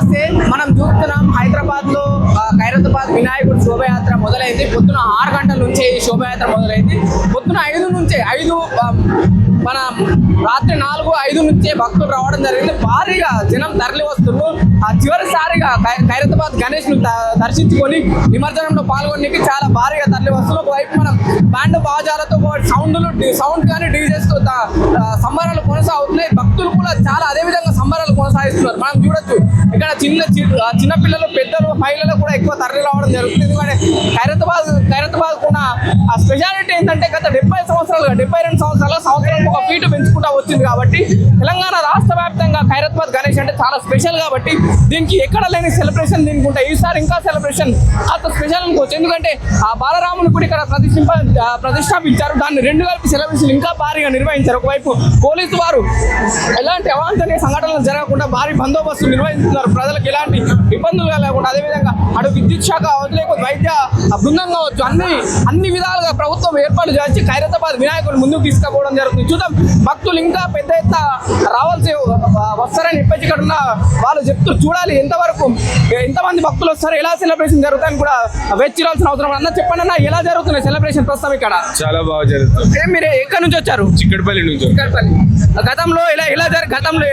నమస్తే. మనం చూస్తున్నాం హైదరాబాద్లో ఖైరతాబాద్ వినాయకుడు శోభయాత్ర మొదలైంది. పొద్దున ఆరు గంటల నుంచే ఈ శోభయాత్ర మొదలైంది. పొద్దున ఐదు నుంచే ఐదు మన రాత్రి నాలుగు ఐదు నుంచే భక్తులు రావడం జరిగింది. భారీగా జనం తరలి వస్తున్నారు. ఆ చివరిసారిగా ఖైరతాబాద్ గణేష్ను దర్శించుకొని నిమజ్జనంలో పాల్గొనడానికి చాలా భారీగా తరలి వస్తున్నారు. ఒకవైపు మనం బ్యాండ్ బాజాలతో సౌండ్లు సౌండ్ కానీ డీజెస్తో సంబరాలు కొనసాగుతున్నాయి. భక్తులు కూడా చాలా అదే విధంగా సంబరాలు కొనసాగిస్తున్నారు. మనం చూడొచ్చు. ఇక్కడ చిన్న చి- ఆ, చిన్న పిల్లలు పెద్దలు మహిళలు కూడా ఎక్కువ తరలి రావడం జరుగుతుంది. ఎందుకంటే ఖైరతాబాద్ ఖైరతాబాద్ కూడా ఆ స్పెషాలిటీ ఏంటంటే గత డెబ్బై సంవత్సరాలుగా డెబ్బై రెండు సంవత్సరాల సంవత్సరాలకు ఒక ఫీటు పెంచుకుంటా వచ్చింది కాబట్టి తెలంగాణ రాష్ట్ర వ్యాప్తంగా ఖైరత్బాద్ గణేష్ అంటే చాలా స్పెషల్ కాబట్టి దీనికి ఎక్కడ లేని సెలబ్రేషన్ దీనికి ఉంటాయి ఈసారి ఇంకా సెలబ్రేషన్ అంత స్పెషల్ అనుకోవచ్చు. ఎందుకంటే ఆ బాలరాముని కూడా ఇక్కడ ప్రతిష్ఠింప ప్రతిష్టాపించారు. దాన్ని రెండు కలిపి సెలబ్రేషన్ ఇంకా భారీగా నిర్వహించారు. ఒకవైపు పోలీసు వారు ఎలాంటి అవాంఛనీయ సంఘటనలు జరగకుండా భారీ బందోబస్తు నిర్వహిస్తున్నారు. ప్రజలకు ఎలాంటి ఇబ్బందులు లేకుండా అదేవిధంగా అటు విద్యుత్ శాఖ కావచ్చు లేకపోతే వైద్య బృందం కావచ్చు అన్ని అన్ని విధాలుగా ప్రభుత్వం ఏర్పాటు చేసి ఖైరతాబాద్ వినాయకుడిని ముందుకు తీసుకుపోవడం జరుగుతుంది. చూద్దాం భక్తులు ఇంకా పెద్ద ఎత్తున రావాల్సి వస్తారని ఇప్పటి ఇక్కడ ఉన్న వాళ్ళు చెప్తూ చూడాలి. ఎంతవరకు ఎంతమంది భక్తులు వస్తారు ఎలా సెలబ్రేషన్ జరుగుతాయని కూడా వేచి చూడాల్సిన అవసరం అన్న చెప్పండి అన్న ఎలా జరుగుతున్నాయి సెలబ్రేషన్ ప్రస్తుతం ఇక్కడ? చాలా బాగా జరుగుతుంది. మీరు ఎక్కడి నుంచి వచ్చారు? చిక్కడపల్లి నుంచి చిక్కడపల్లి. గతంలో ఇలా ఎలా జరి గతంలో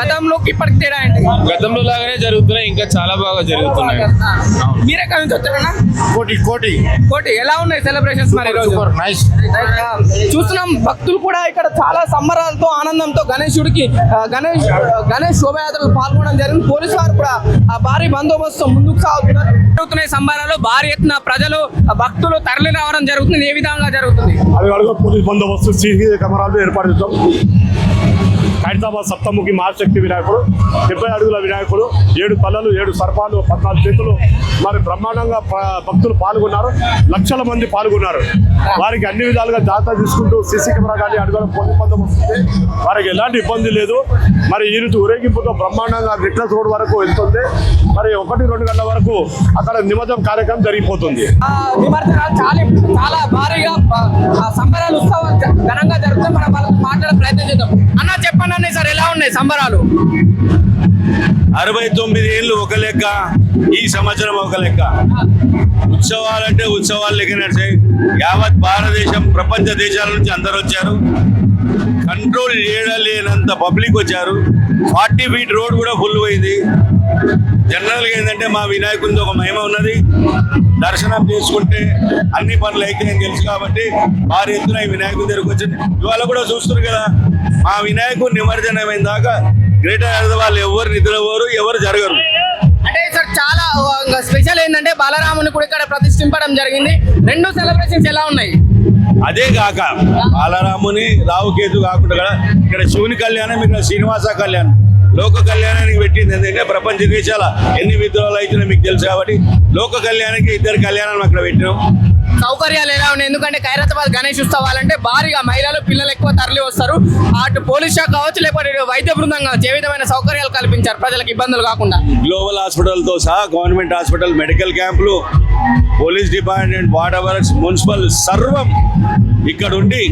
గతంలో ఇప్పటికి తేడా ఏంటి? గతంలో లాగానే జరుగుతున్నాయి ఇంకా చాలా బాగా జరుగుతున్నాయి. మీరు నుంచి వచ్చారన్నా? కోటి కోటి. కోటి ఎలా ఉన్నాయి సెలబ్రేషన్స్ మరి నైస్. చూస్తున్నాం భక్తులు కూడా ఇక్కడ చాలా సంబరాలతో ఆనందంతో గణేశుడికి గణేష్ గణేష్ శోభయాత్రలు పాల్గొనడం జరిగింది. పోలీసు వారు కూడా ఆ భారీ బందోబస్తు ముందుకు సాగుతున్నారు. జరుగుతున్నాయి సంబరాలు భారీ ఎత్తున ప్రజలు భక్తులు తరలి రావడం జరుగుతుంది. ఏ విధంగా జరుగుతుంది? పోలీస్ బందోబస్తు సీసీ కెమెరాలు ఏర్పాటు చేస్తాం హైదరాబాద్ సప్తముఖి మహాశక్తి వినాయకుడు డెబ్బై అడుగుల వినాయకుడు ఏడు తలలు ఏడు సర్పాలు పద్నాలుగు చేతులు. మరి బ్రహ్మాండంగా భక్తులు పాల్గొన్నారు. లక్షల మంది పాల్గొన్నారు. వారికి అన్ని విధాలుగా జాగ్రత్త తీసుకుంటూ సీసీ కెమెరా కానీ అడుగుల పొందుపందం వస్తుంది. వారికి ఎలాంటి ఇబ్బంది లేదు. మరి ఈ రోజు ఊరేగింపుతో బ్రహ్మాండంగా రిట్రస్ రోడ్ వరకు వెళ్తుంది. మరి ఒకటి రెండు గంటల వరకు అక్కడ నిమజ్జనం కార్యక్రమం జరిగిపోతుంది. చాలా చాలా భారీగా సంబరాలు ఉత్సవం ఘనంగా జరుగుతుంది. మనం మాట్లాడే ప్రయత్నం చేద్దాం. అన్న చెప్పన్న. ఉన్నాయి సార్ ఎలా ఉన్నాయి సంబరాలు? అరవై తొమ్మిది ఏళ్ళు ఒక లెక్క ఈ సంవత్సరం ఒక లెక్క. ఉత్సవాలంటే ఉత్సవాలు లెక్క నడిచాయి. యావత్ భారతదేశం ప్రపంచ దేశాల నుంచి అందరు వచ్చారు. కంట్రోల్ చేయలేనంత పబ్లిక్ వచ్చారు. ఫార్టీ ఫీట్ రోడ్ కూడా ఫుల్ పోయింది. జనరల్గా ఏంటంటే మా వినాయకునితో ఒక మహిమ ఉన్నది. దర్శనం చేసుకుంటే అన్ని పనులు అయితే తెలుసు కాబట్టి వారి ఎత్తున ఈ వినాయకుడి దగ్గరకు వచ్చింది ఇవాళ కూడా చూస్తున్నారు కదా మా వినాయకుడు నిమజ్జనమైన దాకా గ్రేటర్ హైదరాబాద్ ఎవరు నిద్రపోరు ఎవరు జరగరు. అంటే సార్ చాలా స్పెషల్ ఏంటంటే బాలరాముని కూడా ఇక్కడ ప్రతిష్ఠింపడం జరిగింది. రెండు సెలబ్రేషన్స్ ఎలా ఉన్నాయి? అదే కాక బాలరాముని రావుకేతు కాకుండా కూడా ఇక్కడ శివుని కళ్యాణం ఇక్కడ శ్రీనివాస కళ్యాణం. లోక కళ్యాణానికి పెట్టింది ఎందుకంటే ప్రపంచ దేశాల ఎన్ని విద్రోహాలు అవుతున్నాయో మీకు తెలుసు కాబట్టి లోక కళ్యాణానికి ఇద్దరు కళ్యాణం అక్కడ పెట్టినాం. సౌకర్యాలు ఎలా ఉన్నాయి? ఎందుకంటే ఖైరతాబాద్ గణేష్ ఉత్సవాలంటే భారీగా మహిళలు పిల్లలు ఎక్కువ తరలి వస్తారు. అటు పోలీస్ శాఖ కావచ్చు లేకపోతే వైద్య బృందం కావచ్చు ఏ విధమైన సౌకర్యాలు కల్పించారు? ప్రజలకు ఇబ్బందులు కాకుండా. గ్లోబల్ హాస్పిటల్తో సహా గవర్నమెంట్ హాస్పిటల్ మెడికల్ క్యాంపులు police department water works municipal సర్వం ఇక్కడ ఉండి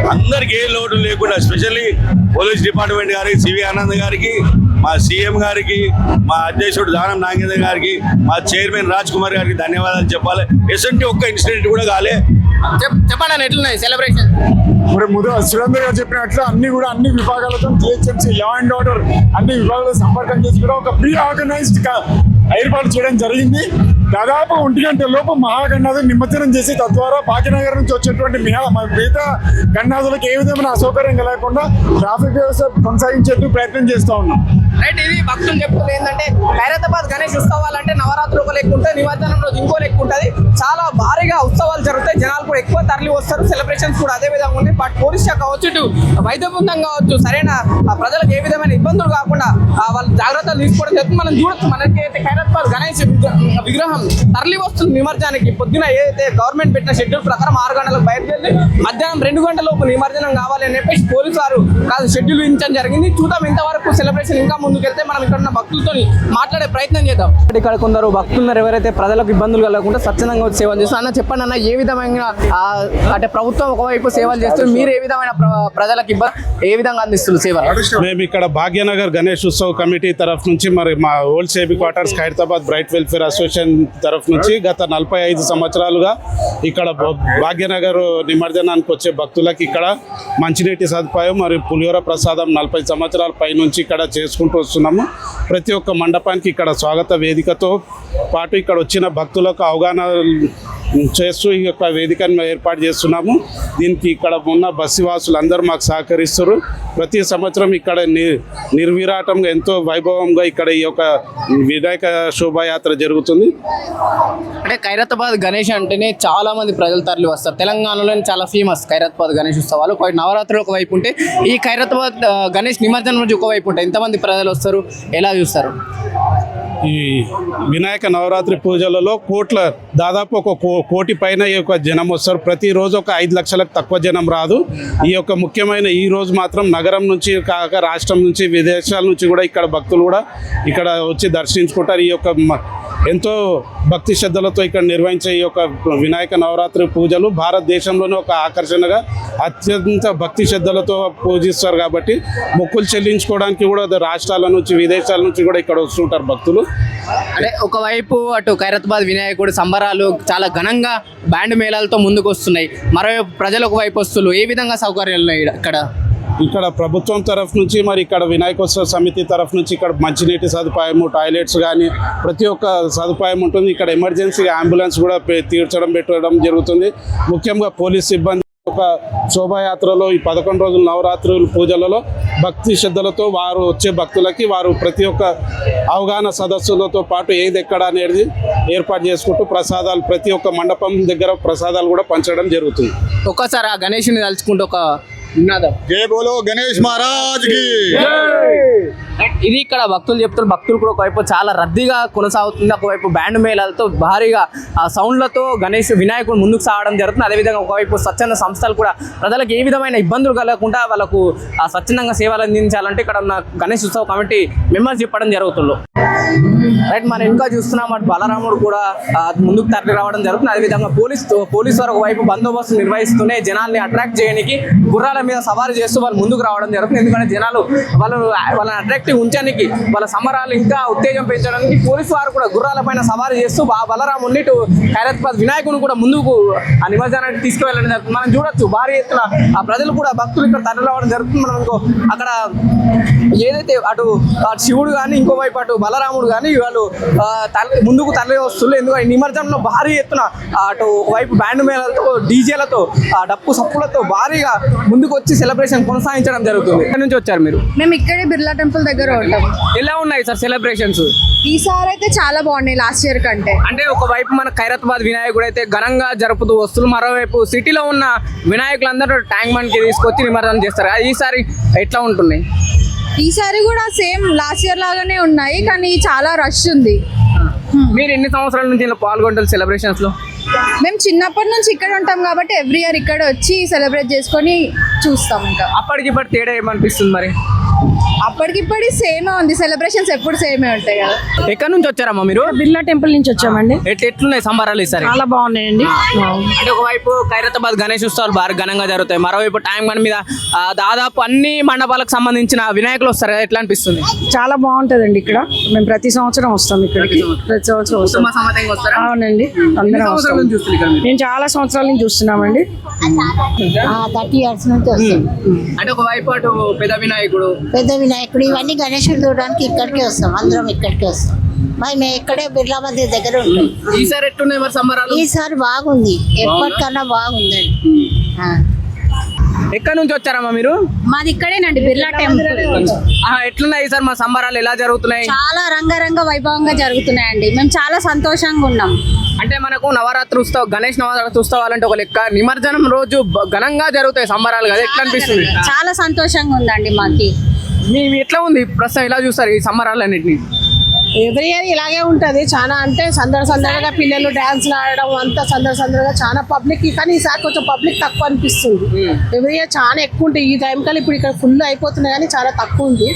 అందరికి ఏ లోటు లేకుండా ఎస్పెషల్లీ పోలీస్ డిపార్ట్మెంట్ గారికి సివి ఆనంద్ గారికి మా సీఎం గారికి మా అధ్యక్షుడు దానం నాగేంద్ర గారికి మా చైర్మన్ రాజ్ కుమార్ గారికి ధన్యవాదాలు చెప్పాలి. ఎసంటి ఒక్క ఇన్సిడెంట్ కూడా కాలే. చెప్- చెప్పండి ఎట్లున్నాయి సెలబ్రేషన్? మరి ముందు సురేందర్ గారు చెప్పినట్లు అన్ని కూడా అన్ని విభాగాలతో జిహెచ్ఎంసీ లా అండ్ ఆర్డర్ అన్ని విభాగాలతో సంపర్కం చేసి కూడా ఒక ప్రీ ఆర్గనైజ్డ్ ఏర్పాటు చేయడం జరిగింది. దాదాపు ఒంటి గంట లోపు మహాగణనాథం నిమజ్జనం చేసి తద్వారా భాగ్యనగర్ నుంచి వచ్చేటువంటి మిహా మిగతా గణనాథులకు ఏ విధమైన అసౌకర్యం కలగకుండా ట్రాఫిక్ వ్యవస్థ కొనసాగించేందుకు ప్రయత్నం చేస్తూ ఉన్నాం. రైట్ ఇది భక్తులు చెప్తుంది ఏంటంటే ఖైరతాబాద్ గణేష్ ఉత్సవాలంటే నవరాత్రులు ఒక లెక్క ఉంటుంది నిమజ్జనం రోజు ఇంకో లెక్క ఉంటుంది. చాలా భారీగా ఉత్సవాలు జరుగుతాయి జనాలు కూడా ఎక్కువ తరలి వస్తారు సెలబ్రేషన్స్ కూడా అదే విధంగా ఉంటాయి. బట్ పోలీస్ శాఖ కావచ్చు ఇటు వైద్య బృందం కావచ్చు సరైన ప్రజలకు ఏ విధమైన ఇబ్బందులు కాకుండా వాళ్ళు జాగ్రత్తలు తీసుకోవడం జరుగుతుంది. మనం చూడొచ్చు మనకి అయితే ఖైరతాబాద్ గణేష్ విగ్రహం. తరలి వస్తుంది నిమజ్జనానికి పొద్దున ఏదైతే గవర్నమెంట్ పెట్టిన షెడ్యూల్ ప్రకారం ఆరు గంటలకు బయలుదేరి మధ్యాహ్నం రెండు గంటల లోపు నిమజ్జనం కావాలి అని చెప్పేసి పోలీసు వారు కాదు షెడ్యూల్ ఇచ్చడం జరిగింది. చూద్దాం ఇంతవరకు సెలబ్రేషన్ ఇంకా ముందుకెళ్తే మనం ఇక్కడ ఉన్న భక్తులతో మాట్లాడే ప్రయత్నం చేద్దాం. ఇక్కడ కొందరు భక్తులున్నారు. ఎవరైతే ప్రజలకు ఇబ్బందులు కలగకుండా స్వచ్ఛందంగా వచ్చి సేవలు చేస్తారు అన్న చెప్పండి అన్న ఏ విధమైన అంటే ప్రభుత్వం ఒకవైపు సేవలు చేస్తుంది. మీరు ఏ విధమైన ప్ర- ప్రజలకు ఇబ్బంది ఏ విధంగా అందిస్తున్నారు సేవలు? మేము ఇక్కడ భాగ్యనగర్ గణేష్ ఉత్సవ్ కమిటీ తరఫు నుంచి మరి మా old సేబీ quarters Hyderabad bright welfare association తరఫు నుంచి గత నలభై ఐదు సంవత్సరాలుగా ఇక్కడ భాగ్యనగర్ నిమజ్జనానికి వచ్చే భక్తులకి ఇక్కడ మంచినీటి సదుపాయం మరియు పులిహోర ప్రసాదం నలభై సంవత్సరాల పై నుంచి ఇక్కడ చేసుకుంటూ వస్తున్నాము. ప్రతి ఒక్క మండపానికి ఇక్కడ స్వాగత వేదికతో పాటు ఇక్కడ వచ్చిన భక్తులకు అవగాహన చేస్తూ ఈ యొక్క వేదికను ఏర్పాటు చేస్తున్నాము. దీనికి ఇక్కడ ఉన్న బస్సివాసులు అందరూ మాకు సహకరిస్తారు ప్రతి సంవత్సరం ఇక్కడ నిర్విరాటంగా ఎంతో వైభవంగా ఇక్కడ ఈ యొక్క వినాయక శోభాయాత్ర జరుగుతుంది. అంటే ఖైరతాబాద్ గణేష్ అంటేనే చాలా మంది ప్రజలు తరలి వస్తారు. తెలంగాణలోనే చాలా ఫేమస్ ఖైరతాబాద్ గణేష్ ఉత్సవాలు. కొన్ని నవరాత్రులు ఒకవైపు ఉంటే ఈ ఖైరతాబాద్ గణేష్ నిమజ్జనం నుంచి ఒకవైపు ఉంటాయి ఎంతమంది ప్రజలు వస్తారు? ఎలా చూస్తారు? ఈ వినాయక నవరాత్రి పూజలలో కోట్ల దాదాపు ఒక కో- కోటి పైన ఈ యొక్క జనం వస్తారు. ప్రతిరోజు ఒక ఐదు లక్షలకు తక్కువ జనం రాదు. ఈ యొక్క ముఖ్యమైన ఈ రోజు మాత్రం నగరం నుంచి కాక రాష్ట్రం నుంచి విదేశాల నుంచి కూడా ఇక్కడ భక్తులు కూడా ఇక్కడ వచ్చి దర్శించుకుంటారు. ఈ యొక్క ఎంతో భక్తి శ్రద్ధలతో ఇక్కడ నిర్వహించే ఈ యొక్క వినాయక నవరాత్రి పూజలు భారతదేశంలోనే ఒక ఆకర్షణగా అత్యంత భక్తి శ్రద్ధలతో పూజిస్తారు కాబట్టి మొక్కులు చెల్లించుకోవడానికి కూడా రాష్ట్రాల నుంచి విదేశాల నుంచి కూడా ఇక్కడ వస్తుంటారు భక్తులు. అంటే ఒకవైపు అటు ఖైరతాబాద్ వినాయకుడు సంబరాలు చాలా ఘనంగా బ్యాండ్ మేళాలతో ముందుకు వస్తున్నాయి మరోవైపు ప్రజలు ఒకవైపు వస్తున్నారు ఏ విధంగా సౌకర్యాలు ఉన్నాయి ఇక్కడ? ఇక్కడ ప్రభుత్వం తరఫు నుంచి మరి ఇక్కడ వినాయకోత్సవ సమితి తరఫు నుంచి ఇక్కడ మంచినీటి సదుపాయము టాయిలెట్స్ కానీ ప్రతి ఒక్క సదుపాయం ఉంటుంది. ఇక్కడ ఎమర్జెన్సీగా అంబులెన్స్ కూడా పె- తీర్చడం పెట్టడం జరుగుతుంది. ముఖ్యంగా పోలీస్ సిబ్బంది ఒక శోభాయాత్రలో ఈ పదకొండు రోజుల నవరాత్రుల పూజలలో భక్తి శ్రద్ధలతో వారు వచ్చే భక్తులకి వారు ప్రతి ఒక్క అవగాహన సదస్సులతో పాటు ఏది ఎక్కడ అనేది ఏర్పాటు చేసుకుంటూ ప్రసాదాలు ప్రతి ఒక్క మండపం దగ్గర ప్రసాదాలు కూడా పంచడం జరుగుతుంది. ఒక్కసారి ఆ గణేష్ని తలుచుకుంటూ ఒక నినాదం జై బోలో గణేష్ మహారాజ్కి. ఇది ఇక్కడ భక్తులు చెప్తున్న భక్తులు కూడా ఒకవైపు చాలా రద్దీగా కొనసాగుతుంది ఒకవైపు బ్యాండ్ మేళాలతో భారీగా ఆ సౌండ్లతో గణేష్ వినాయకుడు ముందుకు సాగడం జరుగుతుంది. అదేవిధంగా ఒకవైపు స్వచ్ఛంద సంస్థలు కూడా ప్రజలకు ఏ విధమైన ఇబ్బందులు కలగకుండా వాళ్ళకు ఆ స్వచ్ఛందంగా సేవలు అందించాలంటే ఇక్కడ ఉన్న గణేష్ ఉత్సవ కమిటీ మెంబర్స్ చెప్పడం జరుగుతుంది రైట్ మనం ఇంకా చూస్తున్నాం అటు బలరాముడు కూడా ముందుకు తరలి రావడం జరుగుతుంది. అదేవిధంగా పోలీస్ పోలీస్ వారు ఒకవైపు బందోబస్తు నిర్వహిస్తూనే జనాల్ని అట్రాక్ట్ చేయడానికి గుర్రాల మీద సవారీ చేస్తూ వాళ్ళు ముందుకు రావడం జరుగుతుంది. ఎందుకంటే జనాలు వాళ్ళు వాళ్ళని అట్రాక్టివ్ పెంచడానికి వాళ్ళ సమరాలు ఇంకా ఉత్తేజం పెంచడానికి పోలీస్ వారు కూడా గుర్రాల పైన సవారీ చేస్తూ ఆ బలరాముని ఇటు ఖైరతాబాద్ వినాయకుని కూడా ముందుకు ఆ నిమజ్జనానికి తీసుకువెళ్ళడం జరుగుతుంది. మనం చూడొచ్చు భారీ ఎత్తున ఆ ప్రజలు కూడా భక్తులు ఇక్కడ తరలి జరుగుతుంది. మనకు అక్కడ ఏదైతే అటు అటు శివుడు కానీ ఇంకోవైపు అటు బలరాముడు కానీ వాళ్ళు తల- ముందుకు తరలి వస్తున్నారు ఎందుకంటే నిమజ్జనంలో భారీ ఎత్తున అటు వైపు బ్యాండ్ మేళలతో డీజేలతో ఆ డప్పు సప్పులతో భారీగా ముందుకు వచ్చి సెలబ్రేషన్ కొనసాగించడం జరుగుతుంది. ఇక్కడ నుంచి వచ్చారు మీరు? మేము ఇక్కడే బిర్లా టెంపుల్ దగ్గర ఎలా ఉన్నాయి సార్ సెలబ్రేషన్స్ ఈసారి అయితే చాలా బాగున్నాయి లాస్ట్ ఇయర్ కంటే. అంటే ఒకవైపు మన ఖైరతాబాద్ వినాయకుడు అయితే ఘనంగా జరుపుతూ వస్తున్నారు మరోవైపు సిటీలో ఉన్న వినాయకులందరూ ట్యాంక్ బండ్కి తీసుకొచ్చి నిమజ్జనం చేస్తారు. ఈసారి ఎట్లా ఉంటుంది ఈసారి కూడా సేమ్ లాస్ట్ ఇయర్ లాగానే ఉన్నాయి కానీ చాలా రష్ ఉంది. మీరు ఎన్ని సంవత్సరాల నుంచి ఇలా పాల్గొంటారు సెలబ్రేషన్స్లో? మేము చిన్నప్పటి నుంచి ఇక్కడ ఉంటాం కాబట్టి ఎవ్రీ ఇయర్ ఇక్కడ వచ్చి సెలబ్రేట్ చేసుకొని చూస్తాం ఇంకా. అప్పటికిప్పటి తేడా ఏమనిపిస్తుంది మరి? అప్పటికిప్పటి సేమే ఉంది. సెలబ్రేషన్స్ ఎప్పుడు సేమే ఉంటాయి కదా. ఎక్కడి నుంచి వచ్చారమ్మా మీరు? బిర్లా టెంపుల్ నుంచి వచ్చామండి. ఎట్ ఎట్లున్నాయి సంబరాలు ఈసారి? చాలా బాగున్నాయండి. అంటే ఒకవైపు ఖైరతాబాద్ గణేష్ ఉత్సవాలు బాగా ఘనంగా జరుగుతాయి. మరోవైపు ట్యాంక్ బండ్ మీద ఆ, దాదాపు అన్ని మండపాలకు సంబంధించిన వినాయకులు వస్తారు కదా, ఎట్లా అనిపిస్తుంది? చాలా బాగుంటదండి ఇక్కడ. మేము ప్రతి సంవత్సరం వస్తాం ఇక్కడికి. ప్రతి సంవత్సరం. వస్తాం. అవునండి. అందరం వస్తాం? మేము చాలా సంవత్సరాల నుంచి చూస్తున్నామండి. థర్టీ ఇయర్స్ నుంచి వస్తుంది అంటే ఒకవైపు అటు పెద్ద వినాయకుడు పెద్ద వినాయకుడు ఇవన్నీ గణేశుడు చూడడానికి ఇక్కడికే వస్తాం. అందరం ఇక్కడికే వస్తాం. మరి మేము ఇక్కడే బిర్లా మందిర్ దగ్గర ఉంటాం. ఈసారి ఎట్లున్నాయి మరి సంబరాలు? ఈసారి బాగుంది. ఎప్పటికన్నా బాగుందండి. ఆ. ఎక్కడి నుంచి వచ్చారమ్మా మీరు? మాది ఇక్కడేనండి బిర్లా టెంపుల్. ఆహా, ఎట్లున్నాయి సార్ మా సంబరాలు? ఎలా జరుగుతున్నాయి? చాలా రంగరంగ వైభవంగా జరుగుతున్నాయండి. మేము చాలా సంతోషంగా ఉన్నాం. అంటే మనకు నవరాత్రి ఉత్సవం గణేష్ నవరాత్రి ఉత్సవాలు అంటే ఒక లెక్క నిమజ్జనం రోజు బ- ఘనంగా జరుగుతాయి సంబరాలు కదా? ఎట్లా అనిపిస్తుంది? చాలా సంతోషంగా ఉందండి మాకి. మీ మీ ఎట్లా ఉంది ప్రస్తుతం ఎలా చూస్తారు ఈ సంబరాలు అన్నింటినీ ఎవ్రీ ఇయర్ ఇలాగే ఉంటుంది. చాలా అంటే సందడి సందడిగా పిల్లలు డాన్స్లు ఆడడం అంతా సందడి సందడిగా చాలా పబ్లిక్ కానీ ఈసారి కొంచెం పబ్లిక్ తక్కువ అనిపిస్తుంది. ఎవ్రీ ఇయర్ చాలా ఎక్కువ ఉంటాయి ఈ టైం కల్లా ఇప్పుడు ఇక్కడ ఫుల్ అయిపోతున్నాయి కానీ చాలా తక్కువ ఉంది.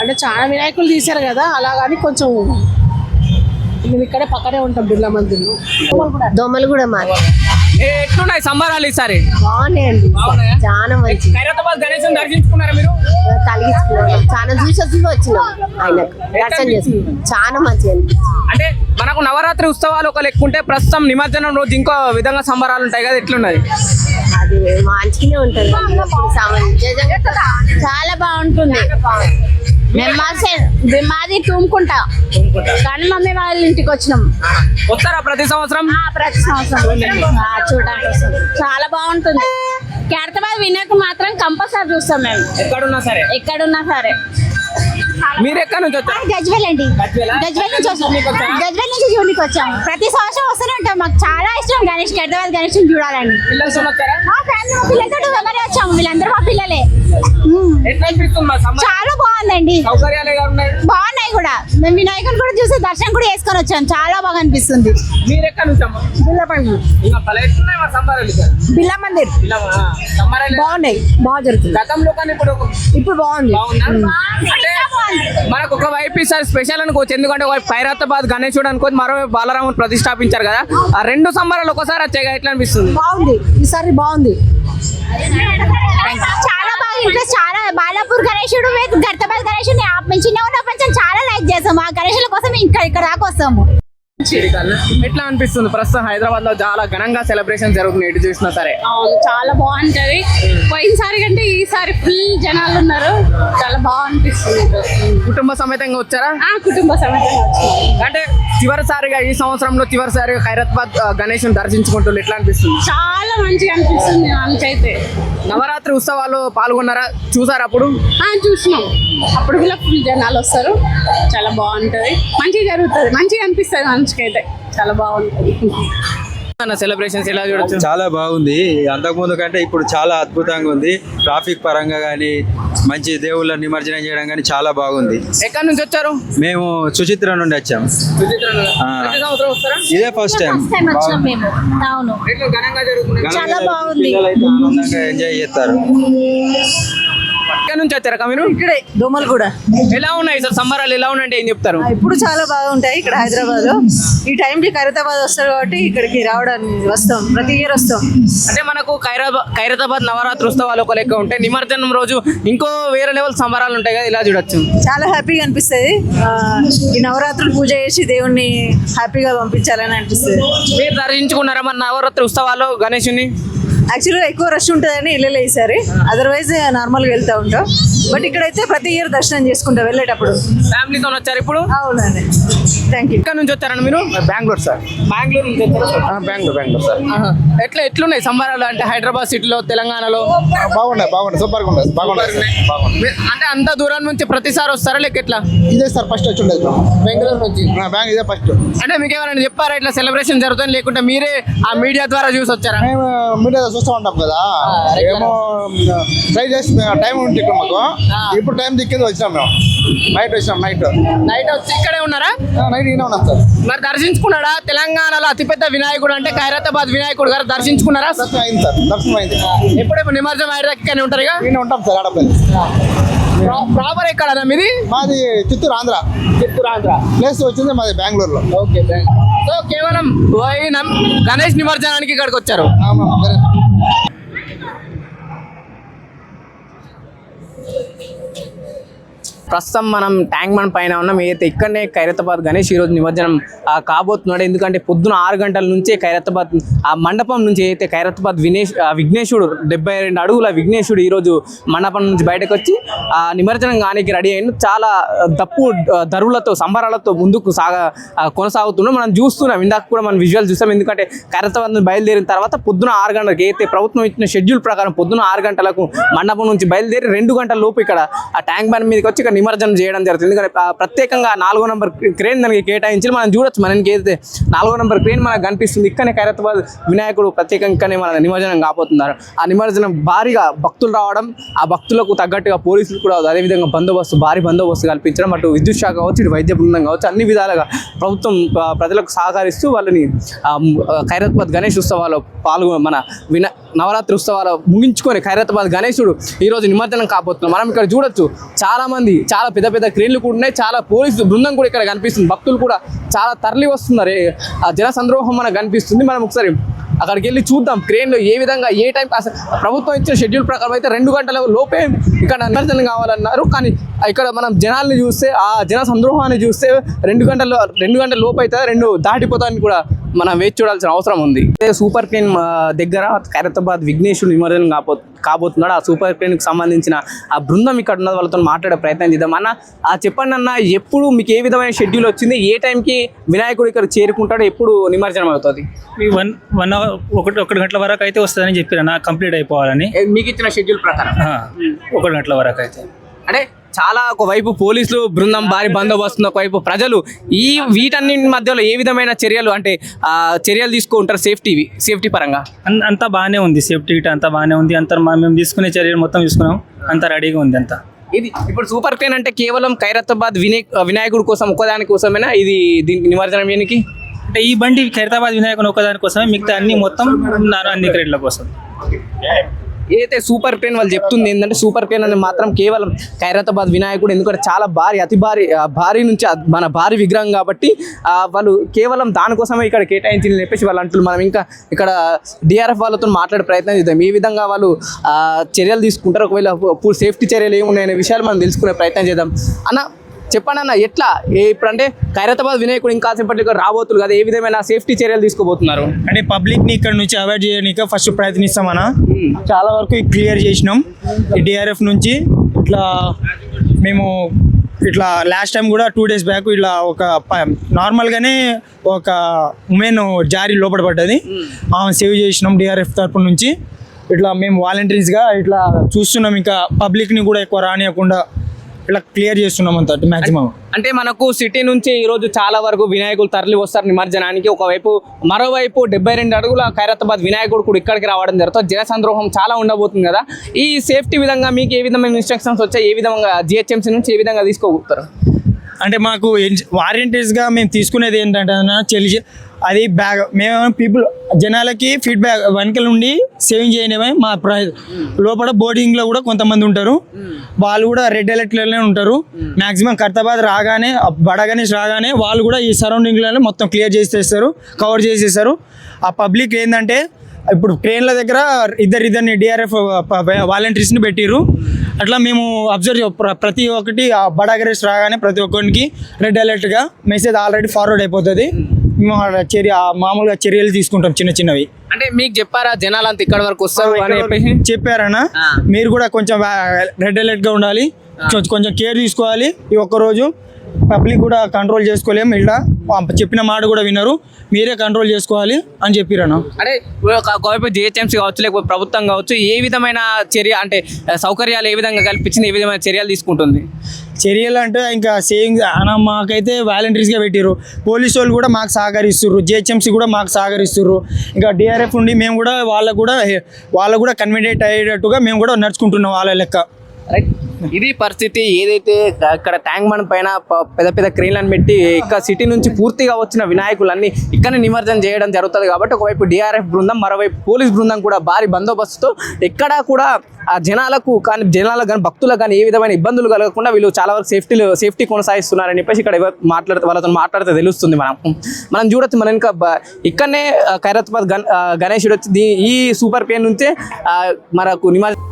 అంటే చాలా వినాయకులు తీశారు కదా అలా కానీ కొంచెం మేము ఇక్కడే పక్కనే ఉంటాం బిర్లా మందిర్లో. దోమలు కూడా ఏ, ఎట్లున్నాయి సంబరాలు ఈసారి? బాగున్నాయండి. బాగున్నాయా? చాలా మంచి ఖైరతాబాద్ గణేశం దర్శించుకున్నారా మీరు? కలిగించుకున్నాం చాలా చూసి వచ్చి వచ్చినాం ఆయనకు. దర్శనం చేసుకున్నాం. చాలా మంచిగా. అంటే మనకు నవరాత్రి ఉత్సవాలు ఒక లెక్క ఉంటే ప్రస్తుతం నిమజ్జనం రోజు ఇంకో విధంగా సంబరాలు ఉంటాయి కదా ఎట్లున్నది? అది మంచిగానే ఉంటుంది. చాలా బాగుంటుంది. మేము మాది తుమ్ముకుంటా కానీ మమ్మీ వాళ్ళ ఇంటికి వచ్చినాం. వస్తారా ప్రతి సంవత్సరం? ప్రతి సంవత్సరం. చూడడానికి చాలా బాగుంటుంది. కేరతబాద్ వినాయకు మాత్రం కంపల్సరీ చూస్తాం మేము. ఎక్కడున్నా సరే. ఎక్కడున్నా సరే. మీరు ఎక్కడి నుంచి వచ్చారు? గజ్వేల్ అండి. గజ్వేలా? నుంచి వచ్చాం? గజ్వేల్ నుంచి చూడడానికి వచ్చాము ప్రతి సంవత్సరం వస్తూనే ఉంటాం. మాకు చాలా ఇష్టం గణేష్ కేరతబాద్ గణేష్ చూడాలండి పిల్లలతో వచ్చారా? మా ఫ్యామిలీ మా పిల్లలతో వెంబడి వచ్చాము. వీళ్ళందరూ మా పిల్లలే. చాలా బాగుందండి. సౌకర్యాలు ఎలా ఉన్నాయి? బాగున్నాయి కూడా. మేము వినాయకుని కూడా చూసి దర్శనం కూడా చేసుకొని వచ్చాం. చాలా బాగా అనిపిస్తుంది. బిర్లా మందిర్. బాగున్నాయి. బాగా జరుగుతుంది. ఇప్పుడు బాగుంది. బాగుందా? అంటే మనకు ఒక వైపు ఈసారి స్పెషల్ అనుకోవచ్చు. ఎందుకంటే ఒక ఖైరాతాబాద్ గణేశుడు అనుకోవచ్చు. మరోవైపు బాలరాముని ప్రతిష్టాపించారు కదా. ఆ రెండు సంబరాలు ఒకసారి వచ్చాయి ఎట్లా అనిపిస్తుంది? బాగుంది. ఈసారి బాగుంది. చాలా బాగా ఇంట్రెస్ట్ చాలా బాలాపూర్ గణేశుడు గర్తబాద్ ఉన్నప్పటి చాలా లైక్ చేస్తాము ఆ గణేశుల కోసం ఇక్కడ ఇక్కడ దాకా వస్తాము. ఎట్లా అనిపిస్తుంది? ప్రస్తుతం హైదరాబాద్లో చాలా ఘనంగా సెలబ్రేషన్ జరుగుతున్నాయి ఎటు చూసినా సరే. అవును చాలా బాగుంటది. పోయినసారి కంటే ఈసారి ఫుల్ జనాలు ఉన్నారు. చాలా బాగా అనిపిస్తుంది కుటుంబ సమేతంగా వచ్చారా? ఆ కుటుంబ సమేతంగా అంటే చివరిసారిగా ఈ సంవత్సరంలో చివరిసారిగా ఖైరతాబాద్ గణేష్ దర్శించుకుంటున్నారు ఎట్లా అనిపిస్తుంది? చాలా మంచిగా అనిపిస్తుంది మనకైతే నవరాత్రి ఉత్సవాలు పాల్గొన్నారా? చూసారా అప్పుడు? ఆ, చూసినాం. అప్పుడు కూడా ఫుల్ జనాలు వస్తారు. చాలా బాగుంటది. మంచిగా జరుగుతుంది. మంచిగా అనిపిస్తుంది మనసుకైతే చాలా బాగుంటుంది. సెలబ్రేషన్స్ ఎలా చూడొచ్చు చాలా బాగుంది. అంతకుముందు కంటే ఇప్పుడు చాలా అద్భుతంగా ఉంది. ట్రాఫిక్ పరంగా కానీ మంచి దేవుళ్ళ నిమజ్జనం చేయడం కానీ చాలా బాగుంది. ఎక్కడి నుంచి వచ్చారు? మేము సుచిత్ర నుండి వచ్చాం ఇదే ఫస్ట్ టైం చాలా బాగుంది. ఎంజాయ్ చేస్తారు. ఎక్కడి నుంచి వచ్చారా మీరు? ఇక్కడే దోమలు కూడా ఎలా ఉన్నాయి సార్ సంబరాలు? ఎలా ఉన్నాయంటే ఏం చెప్తారు? ఇప్పుడు చాలా బాగుంటాయి ఇక్కడ హైదరాబాద్. లో ఈ టైంకి ఖైరతాబాద్ వస్తారు కాబట్టి ఇక్కడికి రావడానికి వస్తాం. ప్రతి ఇయర్ వస్తాం. అంటే మనకు ఖైరాబాద్ ఖైరతాబాద్ నవరాత్రి ఉత్సవాలు ఒక లెక్క ఉంటాయి నిమజ్జనం రోజు ఇంకో వేరే లెవెల్ సంబరాలు ఉంటాయి కదా ఇలా చూడొచ్చు. చాలా హ్యాపీగా అనిపిస్తుంది. ఈ నవరాత్రులు పూజ చేసి దేవుణ్ణి హ్యాపీగా పంపించాలని అనిపిస్తుంది. మీరు దర్శించుకున్నారా మన నవరాత్రి ఉత్సవాలు గణేషుని యాక్చువల్గా ఎక్కువ రష్ ఉంటుందని ఇళ్ళలో ఈసారి అదర్వైజ్ నార్మల్గా వెళ్తూ ఉంటాం. బట్ ఇక్కడైతే ప్రతి ఇయర్ దర్శనం చేసుకుంటాం వెళ్ళేటప్పుడు. ఫ్యామిలీతో వచ్చారు ఇప్పుడు? అవునండి. థ్యాంక్ యూ ఎక్కడి నుంచి వచ్చారండి మీరు? బెంగళూరు సార్. బెంగళూరు నుంచి వచ్చారా? బెంగళూరు బెంగళూరు సార్. ఎట్లా ఎట్లున్నాయి సంబరాలు? అంటే హైదరాబాద్ సిటీలో తెలంగాణలో? బాగున్నాయి బాగున్నాయి. సూపర్గా ఉన్నాయి బాగున్నాయి అంటే అంత దూరం నుంచి ప్రతిసారి వస్తారా? లేక ఎట్లా? ఇదే సార్ ఫస్ట్ వచ్చి ఉండేది బెంగళూరు నుంచి? బ్యాంక్ ఇదే ఫస్ట్ అంటే మీకు ఎవరైనా చెప్పారా? ఇట్లా సెలబ్రేషన్ జరుగుతుంది లేకుంటే మీరే ఆ మీడియా ద్వారా చూసి వచ్చారా? మేము మీడియా చూస్తూ ఉంటాం కదా. ఏమో ట్రై చేసి టైం ఉంది ఇక్కడ మాకు. ఇప్పుడు టైం దిక్కింది వచ్చినాం మేము. నైట్ వచ్చినాం నైట్ నైట్ వచ్చి ఇక్కడే ఉన్నారా? నైట్ ఈయన ఉన్నాం సార్. మరి దర్శించుకున్నాడా? తెలంగాణలో అతిపెద్ద వినాయకుడు అంటే ఖైరతాబాద్ వినాయకుడు గారు దర్శించుకున్నారా? దర్శనం అయింది సార్ దర్శనం అయింది. ఎప్పుడెప్పుడు నిమజ్జనం అయ్యేదాకానే ఉంటారు ఇక? ఈయన ఉంటాం సార్ ఆడపల్లి. ప్రాపర్ ఎక్కడ మీది? మాది చిత్తూరు ఆంధ్ర. చిత్తూరు ఆంధ్ర. ప్లేస్ వచ్చింది మాది బెంగళూరులో. ఓకే సో కేవలం గణేష్ నిమజ్జనానికి ఇక్కడికి వచ్చారు. ప్రస్తుతం మనం ట్యాంక్ బండ్ పైన ఉన్నాం. ఏదైతే ఇక్కడనే ఖైరతాబాద్ గణేష్ ఈరోజు నిమజ్జనం కాబోతున్నాడు. ఎందుకంటే పొద్దున ఆరు గంటల నుంచే ఖైరతాబాద్ ఆ మండపం నుంచి అయితే ఖైరతాబాద్ వినేష్ ఆ, విఘ్నేశుడు డెబ్బై రెండు అడుగుల విఘ్నేశుడు ఈరోజు మండపం నుంచి బయటకు వచ్చి ఆ నిమజ్జనం కానికి రెడీ అయింది చాలా తప్పు ధరులతో దరువులతో సంబరాలతో ముందుకు సాగ కొనసాగుతున్నాం మనం చూస్తున్నాం ఇందాక కూడా మనం విజువల్ చూస్తాం ఎందుకంటే ఖైరతాబాద్ నుంచి బయలుదేరిన తర్వాత పొద్దున ఆరు గంటలకు అయితే ప్రభుత్వం ఇచ్చిన షెడ్యూల్ ప్రకారం పొద్దున ఆరు గంటలకు మండపం నుంచి బయలుదేరి రెండు గంటల లోపు ఇక్కడ ఆ ట్యాంక్ బండ్ మీదకి వచ్చి ఇక్కడ నిమజ్జనం చేయడం జరుగుతుంది. ఎందుకంటే ప్రత్యేకంగా నాలుగో నెంబర్ క్రేన్ దానికి కేటాయించి మనం చూడొచ్చు. మనకి ఏదైతే నాలుగో నెంబర్ క్రేన్ మనకు కనిపిస్తుంది ఇక్కడనే ఖైరతాబాద్ వినాయకుడు ప్రత్యేకంగా ఇక్కడనే మన నిమజ్జనం కాబోతున్నారు. ఆ నిమజ్జనం భారీగా భక్తులు రావడం ఆ భక్తులకు తగ్గట్టుగా పోలీసులు కూడా అదేవిధంగా బందోబస్తు భారీ బందోబస్తు కల్పించడం అటు విద్యుత్ శాఖ కావచ్చు ఇటు వైద్య బృందం కావచ్చు అన్ని విధాలుగా ప్రభుత్వం ప్రజలకు సహకరిస్తూ వాళ్ళని ఆ, ఖైరతాబాద్ గణేష్ ఉత్సవాల్లో పాల్గొ మన విన నవరాత్రి ఉత్సవాలు ముగించుకొని ఖైరతాబాద్ గణేశుడు ఈరోజు నిమజ్జనం కాబోతున్నాం మనం ఇక్కడ చూడొచ్చు చాలామంది చాలా పెద్ద పెద్ద క్రేన్లు కూడా ఉన్నాయి. చాలా పోలీసు బృందం కూడా ఇక్కడ కనిపిస్తుంది. భక్తులు కూడా చాలా తరలి వస్తున్నారు. ఆ జన సంద్రోహం మనకు కనిపిస్తుంది. మనం ఒకసారి అక్కడికి వెళ్ళి చూద్దాం. క్రేన్లో ఏ విధంగా ఏ టైం అసలు ప్రభుత్వం ఇచ్చిన షెడ్యూల్ ప్రకారం అయితే రెండు గంటల లోపే ఇక్కడ నిమజ్జనం కావాలన్నారు. కానీ ఇక్కడ మనం జనాల్ని చూస్తే ఆ జన సంద్రోహాన్ని చూస్తే రెండు గంటల రెండు గంటల లోపు అయితే రెండు దాటిపోతాయని కూడా మనం వేచి చూడాల్సిన అవసరం ఉంది. సూపర్ క్రేన్ ఆ, దగ్గర ఖైరతాబాద్ విఘ్నేశ్వరుడు నిమజ్జనం కాబో కాబోతున్నాడు. ఆ సూపర్ క్రేన్కి సంబంధించిన ఆ బృందం ఇక్కడ ఉన్న వాళ్ళతో మాట్లాడే ప్రయత్నం చేద్దాం. అన్న ఆ చెప్పండి అన్న ఎప్పుడు మీకు ఏ విధమైన షెడ్యూల్ వచ్చింది? ఏ టైంకి వినాయకుడు ఇక్కడ చేరుకుంటాడు ఎప్పుడు నిమజ్జనం అవుతుంది? వన్ వన్ అవర్ ఒకటి ఒకటి గంటల వరకు అయితే వస్తుందని చెప్పారు కంప్లీట్ అయిపోవాలని. మీకు ఇచ్చిన షెడ్యూల్ ప్రకారం? ఒకటి గంటల వరకు అయితే. అంటే చాలా ఒకవైపు పోలీసులు బృందం భారీ బందోబస్తు ఒకవైపు ప్రజలు ఈ వీటన్నిటి మధ్యలో ఏ విధమైన చర్యలు అంటే ఆ, చర్యలు తీసుకుంటారు సేఫ్టీ సేఫ్టీ పరంగా? అంతా బాగానే ఉంది సేఫ్టీ గిట్ట అంతా బాగానే ఉంది అంతా మేము తీసుకునే చర్యలు మొత్తం తీసుకున్నాం అంతా రెడీగా ఉంది అంతా. ఇది ఇప్పుడు సూపర్ క్రేన్ అంటే కేవలం ఖైరతాబాద్ వినే వినాయకుడి కోసం ఒక్కదాని కోసమేనా? ఇది దీనికి నిమజ్జనం చేయడానికి? అంటే ఈ బండి ఖైరతాబాద్ వినాయకుని ఒకదాని కోసమే మిగతా అన్ని మొత్తం అన్ని క్రేడ్ల కోసం. ఏదైతే సూపర్ పెయిన్ వాళ్ళు చెప్తుంది ఏంటంటే సూపర్ పెయిన్ అని మాత్రం కేవలం ఖైరతాబాద్ వినాయకుడు ఎందుకంటే చాలా భారీ అతి భారీ భారీ నుంచి మన భారీ విగ్రహం కాబట్టి వాళ్ళు కేవలం దానికోసమే ఇక్కడ కేటాయించింది చెప్పేసి వాళ్ళు అంటున్నారు మనం ఇంకా ఇక్కడ డిఆర్ఎఫ్ వాళ్ళతో మాట్లాడే ప్రయత్నం చేద్దాం. ఈ విధంగా వాళ్ళు చర్యలు తీసుకుంటారు? ఒకవేళ ఫుల్ సేఫ్టీ చర్యలు ఏమున్నాయనే విషయాలు మనం తెలుసుకునే ప్రయత్నం చేద్దాం. అన్న చెప్పండి అన్న ఎట్లా? ఏ ఇప్పుడు అంటే ఖైరతాబాద్ వినాయకుడు ఇంకా సేపట్లో రాబోతులు కదా ఏ విధమైన సేఫ్టీ చర్యలు తీసుకోబోతున్నారు? అంటే పబ్లిక్ని ఇక్కడ నుంచి అవాయిడ్ చేయడానికి ఫస్ట్ ప్రయత్నిస్తామన్నా. చాలా వరకు క్లియర్ చేసినాం. డిఆర్ఎఫ్ నుంచి ఇట్లా మేము ఇట్లా లాస్ట్ టైం కూడా టూ డేస్ బ్యాక్ ఇట్లా ఒక నార్మల్గానే ఒక ఉమెన్ జారీ లోపల పడ్డది. ఆమె సేవ్ చేసినాం డిఆర్ఎఫ్ తరపు నుంచి. ఇట్లా మేము వాలంటీర్స్గా ఇట్లా చూస్తున్నాం ఇంకా పబ్లిక్ని కూడా ఎక్కువ రానియకుండా ఇట్లా క్లియర్ చేస్తున్నాం అంత మాక్సిమం అంటే మనకు సిటీ నుంచి ఈ రోజు చాలా వరకు వినాయకులు తరలి వస్తారు నిమజ్జనానికి. ఒకవైపు మరోవైపు డెబ్బై రెండు అడుగుల ఖైరతాబాద్ వినాయకుడు కూడా ఇక్కడికి రావడం జరుగుతుంది. జన సంద్రోహం చాలా ఉండబోతుంది కదా. ఈ సేఫ్టీ విధంగా మీకు ఏ విధమైన ఇన్స్ట్రక్షన్స్ వచ్చాయి? ఏ విధంగా జిహెచ్ఎంసీ నుంచి ఏ విధంగా తీసుకోగలుగుతారు? అంటే మాకు వారంటీస్గా మేము తీసుకునేది ఏంటంటే అన్న తెలిసి అది బ్యాగ్ మేము పీపుల్ జనాలకి ఫీడ్బ్యాక్ వెనకల నుండి సేవింగ్ చేయడమే మా ప్ర లోపల బోర్డింగ్లో కూడా కొంతమంది ఉంటారు. వాళ్ళు కూడా రెడ్ అలర్ట్లోనే ఉంటారు. మాక్సిమం కర్తాబాద్ రాగానే బడగణేష్ రాగానే వాళ్ళు కూడా ఈ సరౌండింగ్లోనే మొత్తం క్లియర్ చేసేస్తారు కవర్ చేసేస్తారు ఆ పబ్లిక్ ఏంటంటే ఇప్పుడు ట్రైన్ల దగ్గర ఇద్దరు ఇద్దరిని డిఆర్ఎఫ్ వాలంటీర్స్ని పెట్టిరు అట్లా మేము అబ్జర్వ్ ప్రతి ఒక్కటి ఆ బడాగరేస్ రాగానే ప్రతి ఒక్కరికి రెడ్ అలర్ట్గా మెసేజ్ ఆల్రెడీ ఫార్వర్డ్ అయిపోతుంది. మేము చర్య మామూలుగా చర్యలు తీసుకుంటాం చిన్న చిన్నవి. అంటే మీకు చెప్పారా జనాలు అంతా ఇక్కడ వరకు వస్తారు అని చెప్పేసి? చెప్పారన్న. మీరు కూడా కొంచెం రెడ్ అలర్ట్గా ఉండాలి. కొంచెం- కొంచెం కేర్ తీసుకోవాలి. ఈ ఒక్క రోజు పబ్లిక్ కూడా కంట్రోల్ చేసుకోలేము ఇలా చెప్పిన మాట కూడా వినరు. మీరే కంట్రోల్ చేసుకోవాలి అని చెప్పిరన్న. అంటే ఒక- ఒకవైపు జిహెచ్ఎంసీ కావచ్చు లేకపోతే ప్రభుత్వం కావచ్చు ఏ విధమైన చర్య అంటే సౌకర్యాలు ఏ విధంగా కల్పించింది ఏ విధమైన చర్యలు తీసుకుంటుంది? చర్యలు అంటే ఇంకా సేవింగ్ అన్న మాకైతే వాలంటీర్స్గా పెట్టిర్రు. పోలీసు వాళ్ళు కూడా మాకు సహకరిస్తుర్రు. జిహెచ్ఎంసీ కూడా మాకు సహకరిస్తుర్రు. ఇంకా డిఆర్ఎఫ్ ఉండి మేము కూడా వాళ్ళకు కూడా వాళ్ళకు కూడా కన్వీనియంట్ అయ్యేటట్టుగా మేము కూడా నడుచుకుంటున్నాం వాళ్ళ లెక్క. రైట్ ఇది పరిస్థితి ఏదైతే ఇక్కడ ట్యాంక్ బండ్ పైన పెద్ద పెద్ద క్రేన్లను పెట్టి ఇక్కడ సిటీ నుంచి పూర్తిగా వచ్చిన వినాయకులన్నీ ఇక్కడనే నిమజ్జనం చేయడం జరుగుతుంది కాబట్టి ఒకవైపు డిఆర్ఎఫ్ బృందం మరోవైపు పోలీస్ బృందం కూడా భారీ బందోబస్తుతో ఎక్కడా కూడా ఆ జనాలకు కానీ జనాలకు కానీ భక్తులకు కానీ ఏ విధమైన ఇబ్బందులు కలగకుండా వీళ్ళు చాలా వరకు సేఫ్టీ సేఫ్టీ కొనసాగిస్తున్నారని చెప్పేసి ఇక్కడ ఎవరు మాట్లాడితే వాళ్ళతో మాట్లాడితే తెలుస్తుంది మనం మనం చూడొచ్చు మనం ఇంకా ఇక్కడనే ఆ, ఖైరతాబాద్ గణేశుడు వచ్చి ఈ సూపర్ పేన్ నుంచే మనకు నిమజ్జనం